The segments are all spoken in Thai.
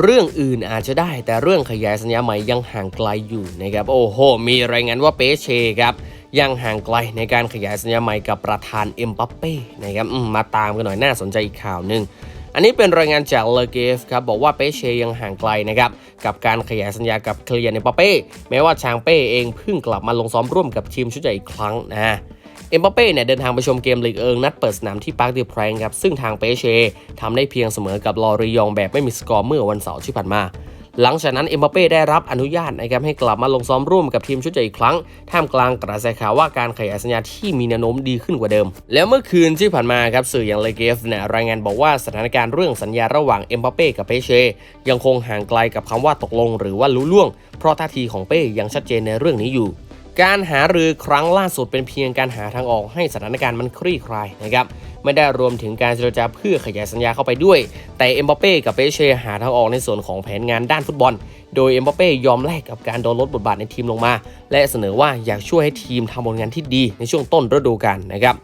เรื่องอื่นอาจจะได้แต่เรื่องขยายสัญญาใหม่ยังห่างไกลอยู่นะครับโอ้โห มีรายงานว่าเปเชครับยังห่างไกลในการขยายสัญญาใหม่กับประธานเอ็มบัปเป้นะครับมมาตามกันหน่อยน่าสนใจอีกข่าวหนึ่งอันนี้เป็นรายงานจากเลเกฟครับบอกว่าเปเชยังห่างไกลนะครับกับการขยายสัญญากับเคลียร์ในปาเป้แม้ว่าชางเป้เองเพิ่งกลับมาลงซ้อมร่วมกับทีมชุดใหญ่อีกครั้งนะ เอ็มบัปเป้เนี่ยเดินทางไปชมเกมลีกเอิงนัดเปิดสนามที่ปาร์คดิแพรงครับซึ่งทางเปเชทำได้เพียงเสมอกับลอรียองแบบไม่มีสกอร์เมื่อวันเสาร์ที่ผ่านมาหลังจากนั้นเอ็มบัปเป้ได้รับอนุญาตนะครับให้กลับมาลงซ้อมร่วมกับทีมชุดใหญ่อีกครั้ง ท่ามกลางกระแสข่าวว่าการขยายสัญญาที่มีแนวโน้มดีขึ้นกว่าเดิม แล้วเมื่อคืนที่ผ่านมาครับสื่ออย่างเลเกฟเนี่ยรายงานบอกว่าสถานการณ์เรื่องสัญญาระหว่างเอ็มบัปเป้กับเปเชยังคงห่างไกลกับคำว่าตกลงหรือว่ารู้ล่วง เพราะท่าทีของเป้ยังชัดเจนในเรื่องนี้อยู่ การหารือครั้งล่าสุดเป็นเพียงการหาทางออกให้สถานการณ์มันคลี่คลายนะครับไม่ได้รวมถึงการเจรจาเพื่อขยายสัญญาเข้าไปด้วย แต่เอ็มบัปเป้กับเปเช่หาทางออกในส่วนของแผนงานด้านฟุตบอล โดยเอ็มบัปเป้ยอมแลกกับการโดนลดบทบาทในทีมลงมา และเสนอว่าอยากช่วยให้ทีมทำผลงานที่ดีในช่วงต้นฤดูกาลนะครับ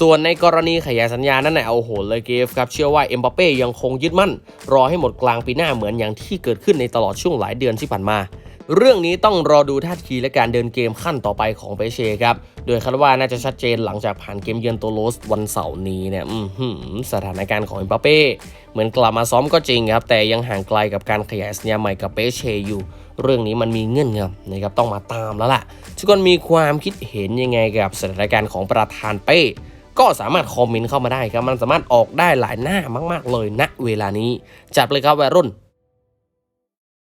ส่วนในกรณีขยายสัญญานั้นนะเอาโหเลยเกฟครับเชื่อว่าเอ็มบัปเป้ยังคงยึดมั่น รอให้หมดกลางปีหน้าเหมือนอย่างที่เกิดขึ้นในตลอดช่วงหลายเดือนที่ผ่านมา เรื่องนี้ต้องรอดูท่าทีและการเดินเกมขั้นต่อไปของเปเช่ครับ โดยคาดว่าน่าจะชัดเจนหลังจากผ่านเกมเยือนโตโลสวันเสาร์นี้เนี่ยสถานการณ์ของเอ็มบัปเป้เหมือนกลับมาซ้อมก็จริงครับ แต่ยังห่างไกลกับการขยายสัญญาใหม่กับเปเช่อยู่ เรื่องนี้มันมีเงื่อนงำนะครับต้องมาตามแล้วล่ะทุกคนมีความคิดเห็นยังไงกับสถานการณ์ของประธานเป้ก็สามารถคอมเมนต์เข้ามาได้ครับ มันสามารถออกได้หลายหน้ามาก ๆ เลยณเวลานี้ จัดเลยครับวัยรุ่น